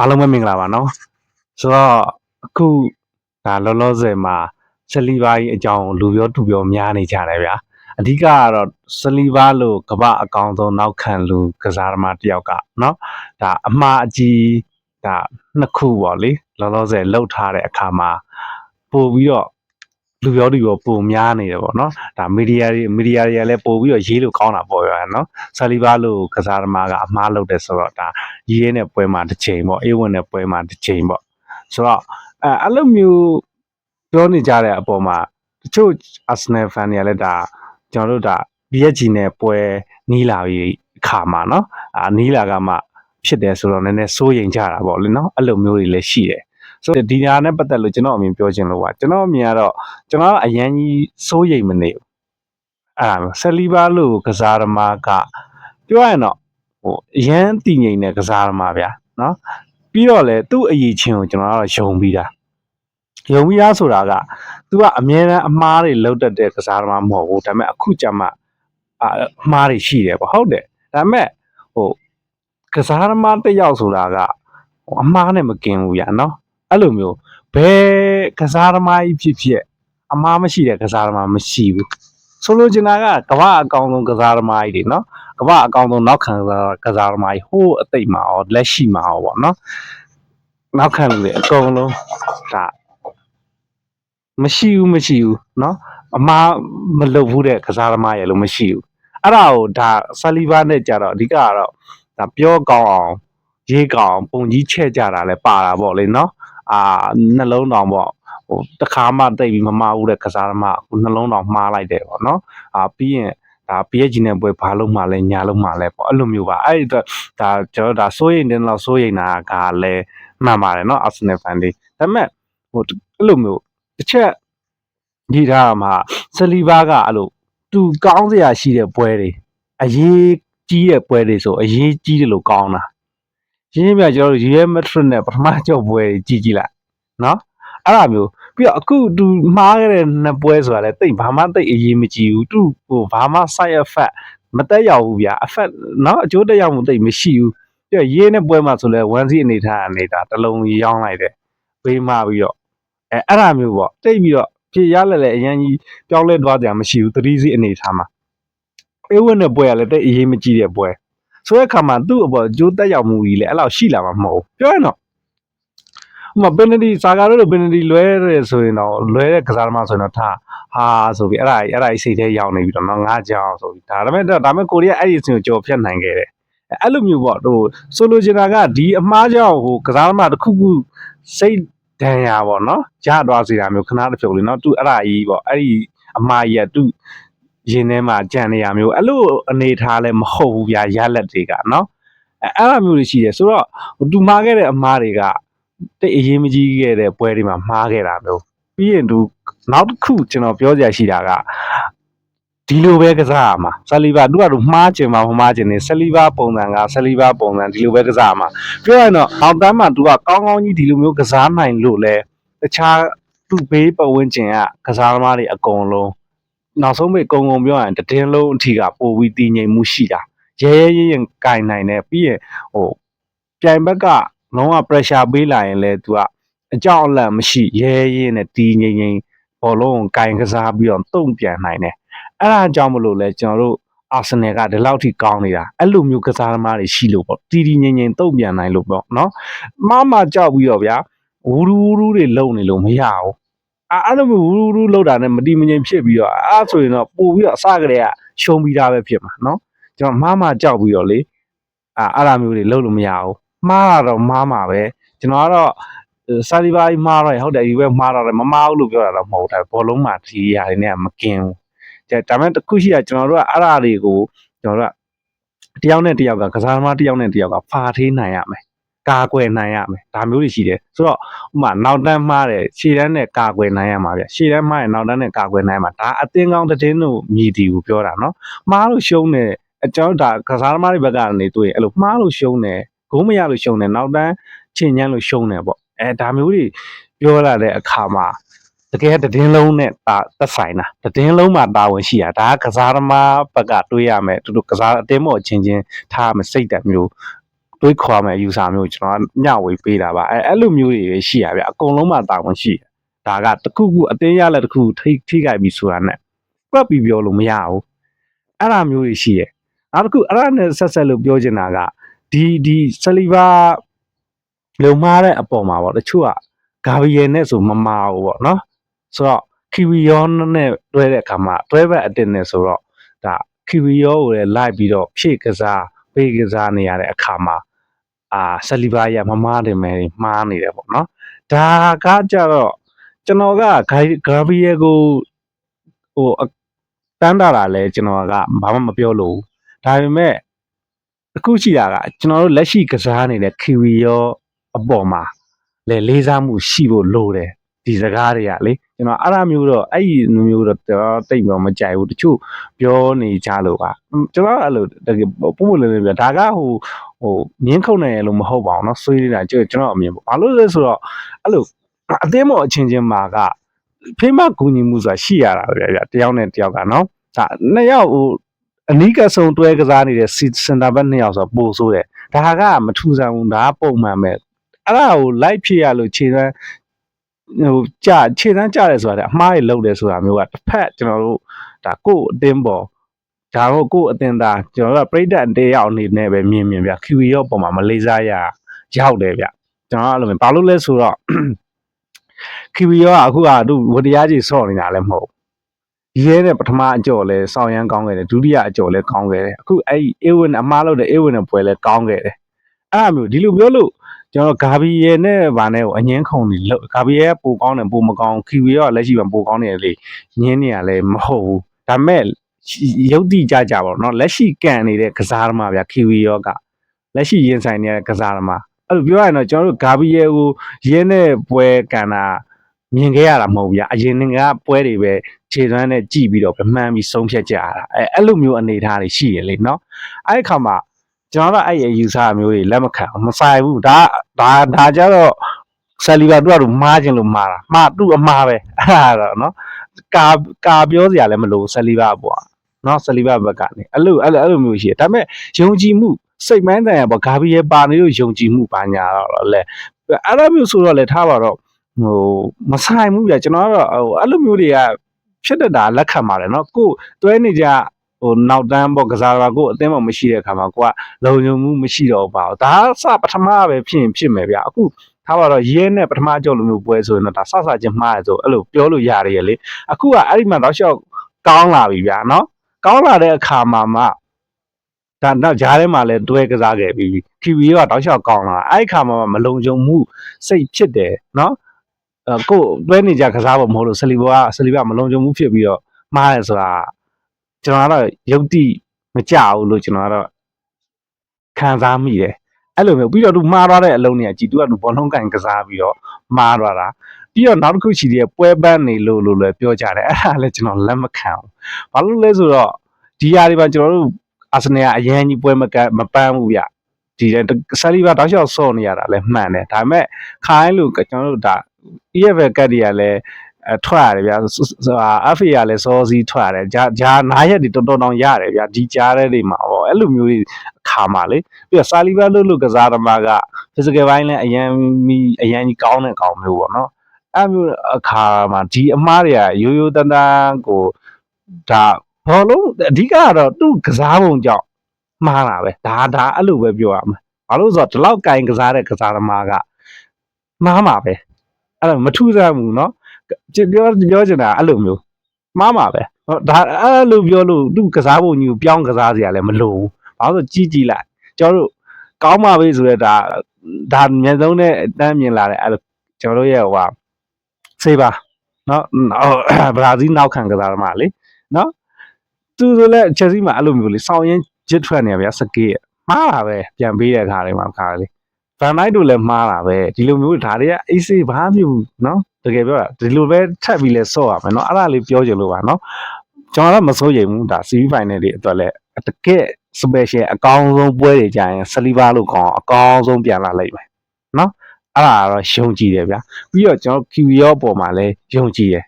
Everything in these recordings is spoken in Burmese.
အားလုံးပဲမင်္ဂလာပါနော်ဆိုတော့အခုဒါလောလောဆယ်မှာဆလီဘာကြီးအကြောင်းလူပြောသူပြောများနေကြတယ်ဗျာအဓိကကတော့ဆလီဘာလို့ကမ္ဘာအကောင်ဆုံးနောက်ခံလူကစားသမားတစ်ယောက်ကနော်ဒါအမှားအကြီးဒါနှစ်ခုပေါ့လေလောလောဆယ်လှုပ်ထားတဲ့အခါမှာပို့ပြီးတော့လူပြောသူပြောပုံများနေတယ်ပေါ့နော်ဒါမီဒီယာတွေမီဒီယာတွေကလည်းပို့ပြီးတော့ရေးလို့ကောင်းတာပေါ့ဗျာ နော်ဆာလီဘာလို့ကစားသမားကအမားလုပ်တယ်ဆိုတော့ဒါရည်ရဲနဲ့ပွဲမှာတစ်ချိန်ပေါ့အေးဝင်နဲ့ပွဲမှာတစ်ချိန်ပေါ့ဆိုတော့အဲအဲ့လိုမျိုးပြောနေကြတဲ့အပေါ်မှာတချို့ Arsenal fan တွေကလည်းဒါကျွန်တော်တို့ဒါ PSG နဲ့ပွဲနီးလာပြီးအခါမှာနော်အာနီးလာကမှဖြစ်တယ်ဆိုတော့နည်းနည်းစိုးရိမ်ကြတာပေါ့လေနော်အဲ့လိုမျိုးတွေလည်းရှိတယ်ဆိုတော့ဒီညာနဲ့ပတ်သက်လို့ကျွန်တော်အမြင်ပြောချင်လို့ပါကျွန်တော်အမြင်ကတော့ကျွန်တော်အရန်ကြီးစိုးရိမ်မနေဘူး အဲ့ဒါမျိုးဆယ်လီဘာလို့ကစားသမားကပြောရရင်တော့ ဟိုအရန်တည်ငြိမ်တဲ့ကစားသမားဗျာနော်ပြီးတော့လေသူ့အရေးချင်းကိုကျွန်တော်ကတော့ယုံပြီးတာယုံပြီးသားဆိုတာက तू ကအမြဲတမ်းအမားတွေလောက်တတ်တဲ့ကစားသမားမဟုတ်ဘူးဒါပေမဲ့အခုကျမှအာအမားတွေရှိတယ်ပေါ့ဟုတ်တယ်ဒါပေမဲ့ဟိုကစားသမားတစ်ယောက်ဆိုတာကဟိုအမားနဲ့မกินဘူးဗျာနော်အဲ့လိုမျိုးဘယ်ကစားသမားကြီးဖြစ်ဖြစ်အမားမရှိတဲ့ကစားသမားမရှိဘူး ဆိုလိုချင်တာကကမ္ဘာအကောင်ဆုံးကစားသမားကြီးတွေနော်ကမ္ဘာအကောင်ဆုံးနောက်ခံကစားသမားကြီးဟိုးအသိမ့်မှာရောလက်ရှိမှာရောပေါ့နော်နောက်ခံလူတွေအကုန်လုံးဒါမရှိဘူးမရှိဘူးနော်အမားမလုပ်ဘူးတဲ့ကစားသမားရလို့မရှိဘူးအဲ့ဒါကိုဒါဆာလီဘာနဲ့ကြတော့အဓိကကတော့ဒါပြောကောင်းအောင်ရေးကောင်းအောင်ပုံကြီးချဲ့ကြတာလဲပါတာပေါ့လေနော်အာနှလုံးတောင်ပေါ့ ဟိုတခါမှတိတ်ပြီးမမှားဘူးတဲ့ကစားသမားအခုနှလုံးတော်မှားလိုက်တယ်ပေါ့နော်အာပြီးရင်ဒါ PSG နဲ့ပွဲဘာလို့မှလဲညာလို့မှလဲပေါ့အဲ့လိုမျိုးပါအဲ့ဒီအတွက်ဒါကျွန်တော်ဒါစိုးရိမ်တဲ့လောက်စိုးရိမ်တာကလည်းမှန်ပါတယ်နော် Arsenal fan တွေဒါပေမဲ့ဟိုအဲ့လိုမျိုးတစ်ချက်ညီထားမှာဆလီဘာကအဲ့လိုသူကောင်းစရာရှိတဲ့ပွဲတွေအရေးကြီးတဲ့ပွဲတွေဆိုအရေးကြီးတယ်လို့ကောင်းတာရှင်းရှင်းပြကျွန်တော်တို့ Real Madrid နဲ့ပထမကြောက်ပွဲကြီးကြီးလိုက်နော်အဲ့လိုမျိုး ပြီးတော့အခုသူမှားခဲ့တဲ့နှစ်ပွဲဆိုတာလဲတိတ်ဘာမှတိတ်အရေးမကြီးဘူးသူဟိုဘာမှ side effect မတက်ရောက်ဘူးဗျာ effect เนาะအကျိုးတက်ရောက်မှုတိတ်မရှိဘူးပြီးတော့ရေးတဲ့ပွဲမှာဆိုလဲ one seat အနေထားအနေတာတစ်လုံးရောင်းလိုက်တယ်ပေးမှပြီးတော့အဲအဲ့ဒါမျိုးပေါ့တိတ်ပြီးတော့ဖြည့်ရလဲလဲအရင်ကြီးပြောင်းလဲသွားကြမရှိဘူး3 seat အနေထားမှာပေးဝင်တဲ့ပွဲကလည်းတိတ်အရေးမကြီးတဲ့ပွဲဆိုတဲ့အခါမှာသူ့အပေါ်အကျိုးတက်ရောက်မှုကြီးလဲအဲ့လောက်ရှိလာမှာမဟုတ်ဘူးပြောရင်တော့ ဥပမာပင်နတီစာကာတို့လိုပင်နတီလွဲရဲဆိုရင်တော့လွဲတဲ့ကစားသမားဆိုရင်တော့ထားဟာဆိုပြီးအဲ့ဒါကြီးအဲ့ဒါကြီးစိတ်ထဲရောက်နေပြီတော့နော်ငါကြောင်ဆိုပြီးဒါဒါပေမဲ့ဒါပေမဲ့ကိုရီးယားအဲ့ဒီအစဉ်ကိုကြော်ဖြတ်နိုင်ခဲ့တယ်အဲ့လိုမျိုးပေါ့ဟိုဆိုလိုချင်တာကဒီအမားကြောင့်ဟိုကစားသမားတစ်ခုခုစိတ်ဒဏ်ရာပေါ့နော်ရသွားစေတာမျိုးခဏတစ်ဖြုတ်လေးနော်သူအဲ့ဒါကြီးပေါ့အဲ့ဒီအမားကြီးကသူရင်ထဲမှာကြံနေရမျိုးအဲ့လိုအနေထားလဲမဟုတ်ဘူးဗျာရလက်တွေကနော်အဲ့အဲ့လိုမျိုးတွေရှိတယ်ဆိုတော့သူမှားခဲ့တဲ့အမားတွေက တိတ်အရေးမကြီးခဲ့တဲ့ပွဲတွေမှာမှားခဲ့တာမျိုးပြီးရင်သူနောက်တစ်ခုကျွန်တော်ပြောစရာရှိတာကဒီလိုပဲကစားရမှာဆယ်လီဗာသူကသူမှားချင်မှာမမှားချင်နေဆယ်လီဗာပုံစံကဆယ်လီဗာပုံစံဒီလိုပဲကစားရမှာပြောရရင်တော့အောက်တန်းမှာသူကကောင်းကောင်းကြီးဒီလိုမျိုးကစားနိုင်လို့လဲတခြားသူ့ဘေးပတ်ဝန်းကျင်ကကစားသမားတွေအကုန်လုံးနောက်ဆုံးပဲအကုန်ကုန်ပြောရရင်တည်င်းလုံးအထီကပိုပြီးတည်ငြိမ်မှုရှိတာရဲရဲရဲရင်ကင်နိုင်တယ်ပြီးရင်ဟိုပြိုင်ဘက်က လုံးဝ pressure ပေးလာရင်လည်း तू ကအကြောက်အလန့်မရှိရဲရဲနဲ့တီးငိမ့်ငိမ့်ဘောလုံးကိုကင်ကစားပြီးတော့တုံ့ပြန်နိုင်တယ်အဲ့ဒါကြောင့်မလို့လဲကျွန်တော်တို့အာဆင်နယ်ကဒီလောက်ထိကောင်းနေတာအဲ့လိုမျိုးကစားသမားတွေရှိလို့ပေါ့တီတီငိမ့်ငိမ့်တုံ့ပြန်နိုင်လို့ပေါ့နော်မမကြောက်ပြီးတော့ဗျာဝူရူဝူရူတွေလုံနေလို့မရဘူးအဲ့အဲ့လိုမျိုးဝူရူဝူရူလောက်တာနဲ့မတီမငိမ့်ဖြစ်ပြီးတော့အဲ့ဆိုရင်တော့ပို့ပြီးတော့အစကတည်းကရှုံးပြီးသားပဲဖြစ်မှာနော်ကျွန်တော်မမကြောက်ပြီးတော့လေအဲ့အဲ့လိုမျိုးတွေလုံလို့မရဘူး မှားတာတော့မှားမှာပဲကျွန်တော်ကတော့စာလီဘာကြီးမှားတော့ရဟုတ်တယ်ဒီဘက်မှားတော့တယ်မမှားဘူးလို့ပြောတာတော့မဟုတ်ဘူးဘောလုံးမှာဒီຢာတွေနဲ့မကင်းဘူးဒါပေမဲ့တစ်ခုရှိတာကျွန်တော်တို့ကအဲ့ဒါတွေကိုကျွန်တော်တို့ကတယောက်နဲ့တယောက်ကကစားသမားတယောက်နဲ့တယောက်ကဖာထေးနိုင်ရမယ်ကာကွယ်နိုင်ရမယ်ဒါမျိုးတွေရှိတယ်ဆိုတော့ဥပမာနောက်တန်းမှားတယ်ရှေ့တန်းနဲ့ကာကွယ်နိုင်ရမှာဗျရှေ့တန်းမှားရင်နောက်တန်းနဲ့ကာကွယ်နိုင်မှာဒါအသင်းကောင်းတဲ့င်းတို့မြည်တီကိုပြောတာနော်မှားလို့ရှုံးတယ်အကျွန်တော်ဒါကစားသမားတွေဘက်ကနေတွေ့ရင်အဲ့လိုမှားလို့ရှုံးတယ် ဂိုးမရလို့ရှုံးတယ်နောက်တန်းချိန်ညမ်းလို့ရှုံးတယ်ပေါ့အဲဒါမျိုးတွေပြောလာတဲ့အခါမှာတကယ်တည်င်းလုံးနဲ့တာသက်ဆိုင်တာတည်င်းလုံးမှာတာဝန်ရှိတာဒါကကစားသမားဘက်ကတွေးရမယ်သူတို့ကစားအတင်းမော့ချင်းချင်းထားရမယ်စိတ်ဓာတ်မျိုးတွေးခေါ်မယ်အယူဆမျိုးကျွန်တော်ကမျှဝေပေးတာပါအဲအဲ့လိုမျိုးတွေပဲရှိရဗျအကုန်လုံးမှတာဝန်ရှိတယ်ဒါကတစ်ခုခုအတင်းရလက်တစ်ခုထိထိခိုက်ပြီဆိုတာ ਨੇ ကွက်ပြီးပြောလို့မရဘူးအဲ့ဒါမျိုးတွေရှိတယ်နောက်တစ်ခုအဲ့ဒါနဲ့ဆက်ဆက်လို့ပြောချင်တာက ဒီဒီဆလီဘာလုံမားတဲ့အပေါ်မှာပေါ့တချို့ကဂါဗီယယ်နဲ့ဆိုမမာဘူးပေါ့နော်ဆိုတော့ခီဝီယောနဲ့တွဲတဲ့အခါမှာတွဲဘက်အတင်နဲ့ဆိုတော့ဒါခီဝီယောကိုလည်းလိုက်ပြီးတော့ဖြည့်ကစားပေးကစားနေရတဲ့အခါမှာအာဆလီဘာရမမားတယ်မယ်မှားနေတယ်ပေါ့နော်ဒါကကြတော့ကျွန်တော်ကဂါဂါဗီယယ်ကိုဟိုတန်းတာလာလဲကျွန်တော်ကဘာမှမပြောလို့ဒါပေမဲ့ အခုရှိတာကကျွန်တော်တို့လက်ရှိကစားနေတဲ့ခီဝီယောအပေါ်မှာလေလေးစားမှုရှိဖို့လိုတယ်ဒီစကားတွေကလေကျွန်တော်အဲ့ဒါမျိုးတော့အဲ့ဒီမျိုးတော့တော်တိတ်တော့မကြိုက်ဘူးတချို့ပြောနေကြလို့ပါကျွန်တော်အဲ့လိုတကယ်ပို့ပို့လေးလေးပြဒါကဟိုဟိုငင်းခုန်နေရလို့မဟုတ်ပါဘူးเนาะဆွေးနေတာကျွန်တော်အမြင်ပေါ့ဘာလို့လဲဆိုတော့အဲ့လိုအသင်းမော်အချင်းချင်းမှာကဖိမကူညီမှုဆိုတာရှိရတာပဲဗျတယောက်နဲ့တယောက်ကနော်ဒါနှစ်ယောက်ဟို အနီးကဆုံတွဲကစားနေတဲ့စင်တာဘက်နှစ်ယောက်ဆိုပို့ဆိုးတယ်ဒါကမထူဆန်းဘူးဒါကပုံမှန်ပဲအဲ့ဒါကို live ဖြစ်ရလို့ခြေတန်းဟိုကြာခြေတန်းကြတယ်ဆိုတာအမှားတွေလုပ်တယ်ဆိုတာမျိုးကတစ်ဖက်ကျွန်တော်တို့ဒါကိုယ့်အတင်းပေါ်ဒါတော့ကိုယ့်အတင်းသားကျွန်တော်တို့ကပြိတ္တတေးရောက်အနေနဲ့ပဲမြင်မြင်ဗျ QE ရောပုံမှာမလေးစားရရောက်တယ်ဗျကျွန်တော်အဲ့လိုမျိုးဘာလို့လဲဆိုတော့ QE ရောကအခုကသူဝတရားကြီးဆော့နေတာလည်းမဟုတ်ဒီ ရဲတဲ့ပထမအကြော်လဲစောင်းရမ်းကောင်းခဲ့တယ်ဒုတိယအကြော်လဲကောင်းခဲ့တယ်အခုအဲ့ဒီအေဝင်းအမားလို့တဲ့အေဝင်းရဲ့ပွဲလဲကောင်းခဲ့တယ်အဲ့အမျိုးဒီလိုပြောလို့ကျွန်တော်ဂါဘီယယ်နဲ့ဗာနဲ့ကိုအငင်းခုံနေလို့ဂါဘီယယ်ကပိုကောင်းတယ်ပိုမကောင်းခီဝီရောလက်ရှိမှာပိုကောင်းနေတယ်လေညင်းနေရလဲမဟုတ်ဘူးဒါမဲ့ရုပ်တိကြကြပါတော့เนาะလက်ရှိကန်နေတဲ့ကစားသမားဗျာခီဝီရောကလက်ရှိရင်ဆိုင်နေတဲ့ကစားသမားအဲ့လိုပြောရရင်တော့ကျွန်တော်တို့ဂါဘီယယ်ကိုရင်းတဲ့ပွဲကန်တာ မြင်ခဲ့ရတာမဟုတ်ဘူးဗျအရင်ကပွဲတွေပဲခြေစွမ်းနဲ့ကြည့်ပြီးတော့ဗမှန်ပြီးဆုံးဖြတ်ကြရတာအဲအဲ့လိုမျိုးအနေအထားတွေရှိရလေနော်အဲ့ခါမှာကျွန်တော်ကအဲ့ရဲ့ယူဆမျိုးတွေလက်မခံမဆိုင်ဘူးဒါဒါဒါကြတော့ဆယ်လီဘာသူကတို့မားခြင်းလို့မားတာမှားသူ့အမားပဲအဲ့ဒါတော့နော်ကာကာပြောစရာလည်းမလိုဆယ်လီဘာပေါ့နော်ဆယ်လီဘာဘက်ကနေအဲ့လိုအဲ့လိုအဲ့လိုမျိုးရှိတယ်ဒါပေမဲ့ယုံကြည်မှုစိတ်မန်းတန်ရပေါ့ဂါဘီရဲ့ပါနေလို့ယုံကြည်မှုပါညာတော့လေအဲ့လိုမျိုးဆိုတော့လေထားပါတော့ ဟိုမဆိုင်ဘူးပြကျွန်တော်ကတော့ဟိုအဲ့လိုမျိုးတွေကဖြစ်တတ်တာလက်ခံပါတယ်နော်ကိုတွဲနေကြဟိုနောက်တန်းပေါ့ကစားတာကိုအသင်းမမရှိတဲ့အခါမှာကိုကလုံခြုံမှုမရှိတော့ပါဘူးဒါစပထမပဲဖြစ်ရင်ဖြစ်မယ်ဗျအခုထားပါတော့ရဲနဲ့ပထမကြောက်လိုမျိုးပွဲဆိုရင်တော့ဒါစစချင်းမှားရဆိုအဲ့လိုပြောလို့ရတယ်ရလေအခုကအဲ့ဒီမှာတော့ရှောက်ကောင်းလာပြီဗျာနော်ကောင်းလာတဲ့အခါမှာမှဒါနောက်ဂျားထဲမှာလည်းတွဲကစားခဲ့ပြီး TV ကတောက်လျှောက်ကောင်းလာအဲ့ခါမှာမလုံခြုံမှုစိတ်ဖြစ်တယ်နော် ကိုတွဲနေကြကစားဖို့မဟုတ်လို့ဆလီဘောကဆလီဘမလုံခြုံမှုဖြစ်ပြီးတော့မှားတယ်ဆိုတာကျွန်တော်ကတော့ယုတ်တိမကြဘူးလို့ကျွန်တော်ကတော့ခံစားမိတယ်အဲ့လိုမျိုးပြီးတော့သူမှားသွားတဲ့အလုံးတွေကကြည်သူကသူဘောလုံးကန်ကစားပြီးတော့မှားသွားတာပြီးတော့နောက်တစ်ခုရှိသေးတယ်ပွဲပန်းနေလို့လို့လည်းပြောကြတယ်အဲ့ဒါလည်းကျွန်တော်လက်မခံဘူးဘာလို့လဲဆိုတော့ဒီຢာတွေမှာကျွန်တော်တို့အာဆင်နယ်ကအရန်ကြီးပွဲမကန်မပန်းဘူးဗျဒီဆယ်လီဘာတောက်လျှောက်ဆော့နေရတာလည်းမှန်တယ်ဒါပေမဲ့ခိုင်းလို့ကျွန်တော်တို့ဒါ EFL ကတ်တွေကလည်းအထွက်ရတယ်ဗျာအဖေကလည်းစောစီးထွက်ရတယ်ဂျာဂျာနားရက်တွေတော်တော်တောင်ရတယ်ဗျာဒီကြားတဲ့တွေမှာပေါ့အဲ့လိုမျိုးတွေအခါမှာလေပြီးတော့ဆာလီဘာလို့လို့ကစားသမားက physical ဘိုင်းလည်းအရန်မီအရန်ကြီးကောင်းတဲ့ကောင်မျိုးပေါ့နော်အဲ့မျိုးအခါမှာဒီအမားတွေကရိုးရိုးတန်းတန်းကိုဒါဘောလုံးအဓိကကတော့သူ့ကစားပုံကြောင့်မှားတာပဲဒါဒါအဲ့လိုပဲပြောရမှာဘာလို့ဆိုတော့ဒီလောက်ကင်ကစားတဲ့ကစားသမားကမှားမှာပဲ အဲ့တော့မထူးဆန်းဘူးเนาะပြောပြောချင်တာအဲ့လိုမျိုးမှားမှာပဲဒါအဲ့လိုပြောလို့သူကစားပုံကြီးကိုပြောင်းကစားစရာလည်းမလိုဘူးဘာလို့ကြီးကြီးလိုက်ကျွန်တော်တို့ကောင်းပါပြီဆိုတော့ဒါဒါမျက်စုံနဲ့တန်းမြင်လာတယ်အဲ့လိုကျွန်တော်တို့ရဲ့ဟိုဟာစေးပါနော်ဘရာဇီးနောက်ခံကစားသမားလေနော်သူဆိုလဲချက်စီမှာအဲ့လိုမျိုးလေစောင်းရင်ဂျစ်ထွက်နေဗျာစကေးမှားတာပဲပြန်ပေးတဲ့ခါလေးမှာခါလေး ဗန်နိုင်တို့လည်းမှားတာပဲဒီလိုမျိုးဒါတွေကအေးစေးဘာမှမဖြစ်ဘူးနော်တကယ်ပြောတာဒီလိုပဲထပ်ပြီးလဲဆော့ရမယ်နော်အဲ့ဒါလေးပြောချင်လို့ပါနော်ကျွန်တော်တော့မစိုးရိမ်ဘူးဒါ CV final တွေအတွက်လည်းတကယ် special အကောင်းဆုံးပွဲတွေကြရင်ဆလီဘာလို့ခေါင်းအကောင်းဆုံးပြန်လာလိမ့်မယ်နော်အဲ့ဒါကတော့ယုံကြည်တယ်ဗျာပြီးတော့ကျွန်တော် QO ပေါ်မှာလည်းယုံကြည်တယ်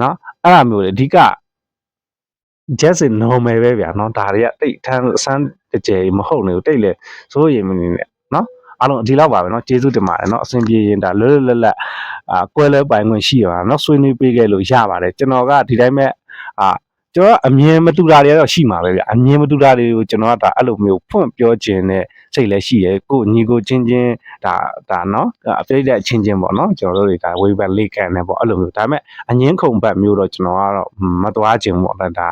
နော်အဲ့ဒါမျိုးလေအဓိက just normal ပဲဗျာနော်ဒါတွေကတိတ်ထမ်းဆန်းတကြယ်မဟုတ်နေဘူးတိတ်လေစိုးရိမ်မနေနဲ့ အားလုံးဒီလောက်ပါပဲเนาะကျေးဇူးတင်ပါတယ်เนาะအဆင်ပြေရင်ဒါလွတ်လွတ်လပ်လပ်အာကွဲလဲပိုင်ခွင့်ရှိရပါเนาะဆွေးနွေးပေးခဲ့လို့ရပါတယ်ကျွန်တော်ကဒီတိုင်းမဲ့အာကျွန်တော်ကအမြင်မတူတာတွေကတော့ရှိမှာပဲဗျအမြင်မတူတာတွေကိုကျွန်တော်ကဒါအဲ့လိုမျိုးဖွင့်ပြောခြင်းနဲ့စိတ်လည်းရှိရဲကိုညီကိုချင်းချင်းဒါဒါเนาะအပြိတ်တဲ့အချင်းချင်းပေါ့เนาะကျွန်တော်တို့တွေကဝေဖန်လေးကန်နေပေါ့အဲ့လိုမျိုးဒါပေမဲ့အငင်းခုန်ဘတ်မျိုးတော့ကျွန်တော်ကတော့မသွားခြင်းပေါ့ဒါဒါ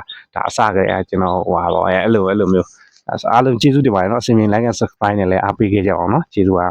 အစကတည်းကကျွန်တော်ဟိုပါပေါ့အဲ့လိုအဲ့လိုမျိုး အားလုံးကျေးဇူးတင်ပါတယ်နော်အစီအမင်း like and subscribe နဲ့လည်းအားပေးခဲ့ကြအောင်နော်ကျေးဇူးပါ